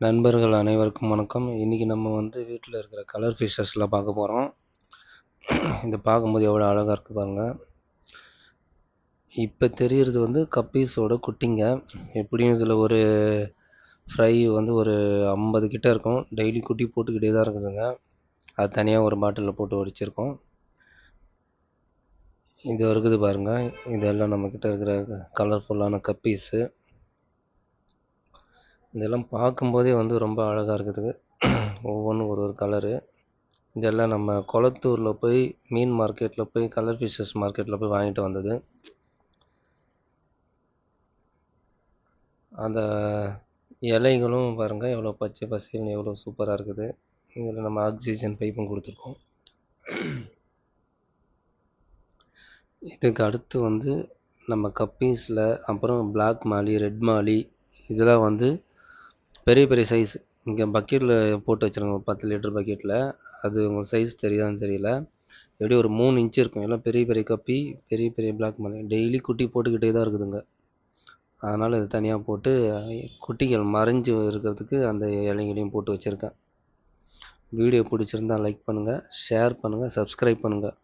நண்பர்கள் அனைவருக்கும் வணக்கம். இன்றைக்கி நம்ம வந்து வீட்டில் இருக்கிற கலர் ஃபிஷ்ஷஸில் பார்க்க போகிறோம் இது பார்க்கும்போது எவ்வளோ அழகாக இருக்குது பாருங்கள் இப்போ தெரிகிறது வந்து கப்பீஸோட குட்டிங்க. எப்படியும் இதில் ஒரு ஃப்ரை வந்து ஒரு ஐம்பது கிட்டே இருக்கும். டெய்லி குட்டி போட்டுக்கிட்டே தான் இருக்குதுங்க. அது தனியாக ஒரு பாட்டிலில் போட்டு வடிச்சிருக்கோம். இது இருக்குது பாருங்கள் இதெல்லாம் நம்மக்கிட்ட இருக்கிற கலர்ஃபுல்லான கப்பீஸு இதெல்லாம் பார்க்கும்போதே வந்து ரொம்ப அழகாக இருக்குது ஒவ்வொன்றும் ஒரு ஒரு கலரு இதெல்லாம் நம்ம கொளத்தூரில் போய் மீன் மார்க்கெட்டில் போய் கலர் ஃபிஷஸ் மார்க்கெட்டில் போய் வாங்கிட்டு வந்தது. அந்த இலைகளும் பாருங்கள் எவ்வளோ பச்சை பசேல்னு எவ்வளோ சூப்பராக இருக்குது. இதில் நம்ம ஆக்சிஜன் பைப்பும் கொடுத்துருக்கோம். இதுக்கு அடுத்து வந்து நம்ம கப்பீஸில் அப்புறம் பிளாக் மாலி ரெட் மாலி இதெல்லாம் வந்து பெரிய பெரிய சைஸ் இங்கே பக்கெட்டில் போட்டு வச்சுருங்க பத்து லிட்டர் பக்கெட்டில் அது உங்கள் சைஸ் தெரியுதான்னு தெரியல. எப்படியும் ஒரு மூணு இன்ச்சு இருக்கும். எல்லாம் பெரிய பெரிய கப்பி பெரிய பெரிய பிளாக் மாலி டெய்லி குட்டி போட்டுக்கிட்டே தான் இருக்குதுங்க. அதனால் இது தனியாக போட்டு குட்டிகள் மறைஞ்சு இருக்கிறதுக்கு அந்த இலைங்களையும் போட்டு வச்சுருக்கேன். வீடியோ பிடிச்சிருந்தா லைக் பண்ணுங்கள் ஷேர் பண்ணுங்கள் சப்ஸ்கிரைப் பண்ணுங்கள்